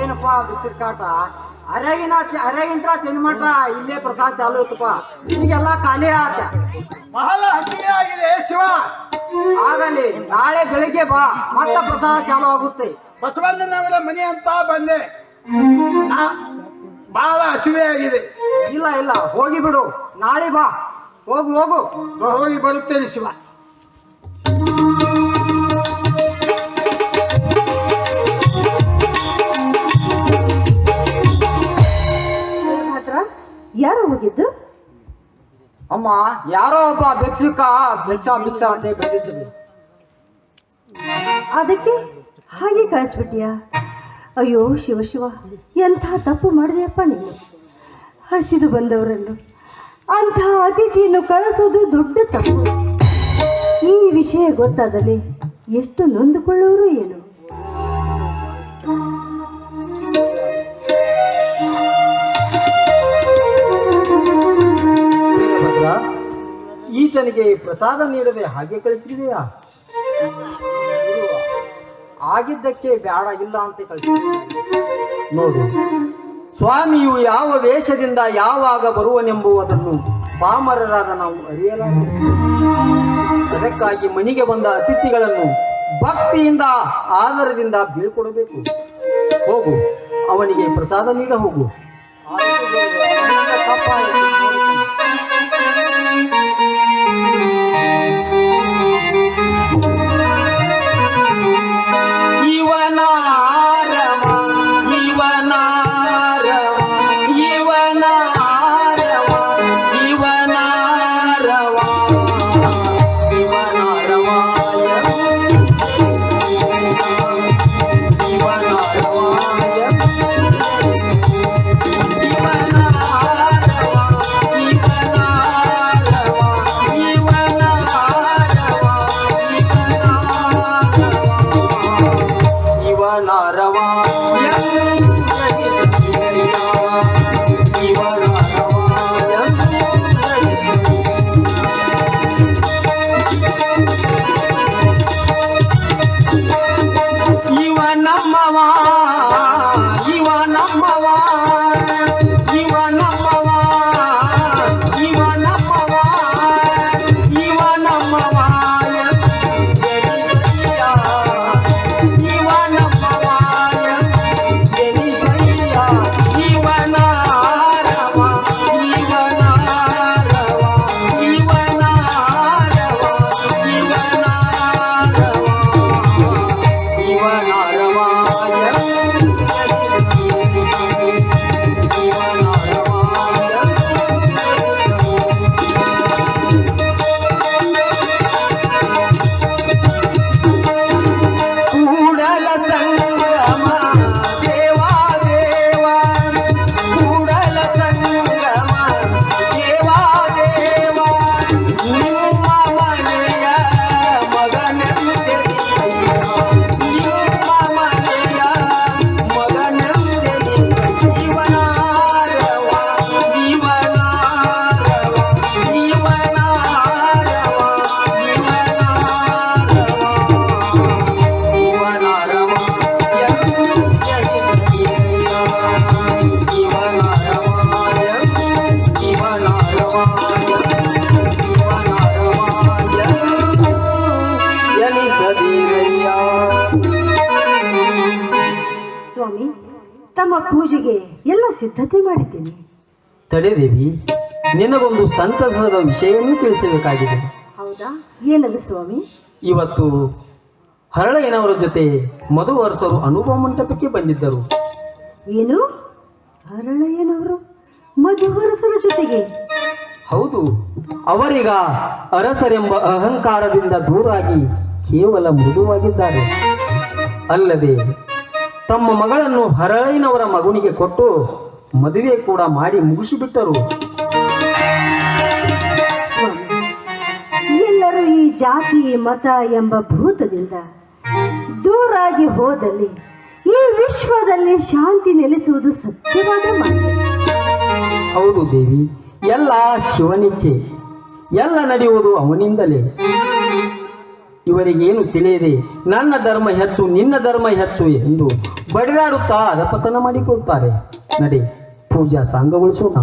ಏನಪ್ಪ ಬಿಸಿರ್ ಕಾಟ? ಅರೆಗಿನ ಅರೆಗಿಂತ ತಿನ್ಮಟ ಇಲ್ಲೇ ಪ್ರಸಾದ ಚಾಲು ಇತ್ತಪ್ಪ. ನಿನಗೆಲ್ಲ ಖಾಲಿ ಆತ. ಬಹಳ ಹಸಿವೆ ಆಗಿದೆ ಶಿವ. ಆಗಲಿ, ನಾಳೆ ಬೆಳಿಗ್ಗೆ ಬಾ. ಮತ್ತ ಪ್ರಸಾದ ಚಾಲು ಆಗುತ್ತೆ. ಬಸವಣ್ಣನವರ ಮನೆ ಅಂತ ಬಂದೆ. ಬಹಳ ಹಸಿವೆ ಆಗಿದೆ. ಇಲ್ಲ ಇಲ್ಲ, ಹೋಗಿ ಬಿಡು. ನಾಳೆ ಬಾ. ಹೋಗು ಹೋಗು. ಹೋಗಿ ಬರುತ್ತೇನೆ ಶಿವ. ಯಾರು ಹೋಗಿದ್ದು? ಅಮ್ಮ ಯಾರೋ ಒಬ್ಬ ಭಿಕ್ಷುಕ ಭಿಕ್ಷ ಭಿಕ್ಷ ಅಂತ ಬಂದಿದ್ದು ಅದಕ್ಕೆ ಹಾಗೆ ಕಳಿಸ್ಬಿಟ್ಟಿಯಾ? ಅಯ್ಯೋ ಶಿವ ಶಿವ ಎಂಥ ತಪ್ಪು ಮಾಡಿದೆಯಪ್ಪ ನೀನು. ಹಸಿದು ಬಂದವರನ್ನು. ಅಂಥ ಅತಿಥಿಯನ್ನು ಕಳಿಸೋದು ದೊಡ್ಡ ತಪ್ಪು. ಈ ವಿಷಯ ಗೊತ್ತಾದಲ್ಲಿ ಎಷ್ಟು ನೊಂದುಕೊಳ್ಳೋರು ಏನು? ಈತನಿಗೆ ಪ್ರಸಾದ ನೀಡದೆ ಹಾಗೆ ಕಳಿಸಿದೆಯಾ? ಆಗಿದ್ದಕ್ಕೆ ಬೇಡ ಇಲ್ಲ ಅಂತ ಕಳಿಸಿದ ನೋಡು, ಸ್ವಾಮಿಯು ಯಾವ ವೇಷದಿಂದ ಯಾವಾಗ ಬರುವನೆಂಬುವುದನ್ನು ಪಾಮರರಾದ ನಾವು ಅರಿಯಲಾಗಿದೆ ಅದಕ್ಕಾಗಿ ಮನೆಗೆ ಬಂದ ಅತಿಥಿಗಳನ್ನು ಭಕ್ತಿಯಿಂದ, ಆದರದಿಂದ ಬೀಳ್ಕೊಡಬೇಕು. ಹೋಗು, ಅವನಿಗೆ ಪ್ರಸಾದ ನೀಡ ಹೋಗು ನಮ್ಮ ಪೂಜೆಗೆ ಎಲ್ಲ ಸಿದ್ಧತೆ ಮಾಡಿದ್ದೇನೆ. ತಡೆದೇವಿ ನಿನಗೊಂದು ಸಂತಸದ ವಿಷಯವನ್ನು ತಿಳಿಸಬೇಕಾಗಿದೆ. ಹೌದಾ? ಏನದು ಸ್ವಾಮಿ? ಇವತ್ತು ಹರಳಯ್ಯನವರ ಜೊತೆ ಮಧು ಅರಸರು ಅನುಭವ ಮಂಟಪಕ್ಕೆ ಬಂದಿದ್ದರು. ಏನು? ಹರಳಯ್ಯನವರು ಮಧುವರಸರ ಜೊತೆಗೆ? ಹೌದು ಅವರಿಗ ಅರಸರೆಂಬ ಅಹಂಕಾರದಿಂದ ದೂರಾಗಿ ಕೇವಲ ಮೃದುವಾಗಿದ್ದಾರೆ. ಅಲ್ಲದೆ ತಮ್ಮ ಮಗಳನ್ನು ಹರಳಿನವರ ಮಗುನಿಗೆ ಕೊಟ್ಟು ಮದುವೆ ಕೂಡ ಮಾಡಿ ಮುಗಿಸಿಬಿಟ್ಟರು. ಎಲ್ಲರೂ ಈ ಜಾತಿ ಮತ ಎಂಬ ಭೂತದಿಂದ ದೂರಾಗಿ ಹೋದಲ್ಲಿ ಈ ವಿಶ್ವದಲ್ಲಿ ಶಾಂತಿ ನೆಲೆಸುವುದು ಸತ್ಯವಾದ ಮಾತು ಹೌದು ದೇವಿ ಎಲ್ಲ ಶಿವನಿಚ್ಛೆ ಎಲ್ಲ ನಡೆಯುವುದು ಅವನಿಂದಲೇ. ಇವರಿಗೇನು ತಿಳಿಯದೆ, ನನ್ನ ಧರ್ಮ ಹೆಚ್ಚು, ನಿನ್ನ ಧರ್ಮ ಹೆಚ್ಚು ಎಂದು ಬಡಿದಾಡುತ್ತಾ ಅಧಪತನ ಮಾಡಿಕೊಳ್ತಾರೆ. ನಡಿ, ಪೂಜಾ ಸಾಂಗಗೊಳಿಸೋಣ.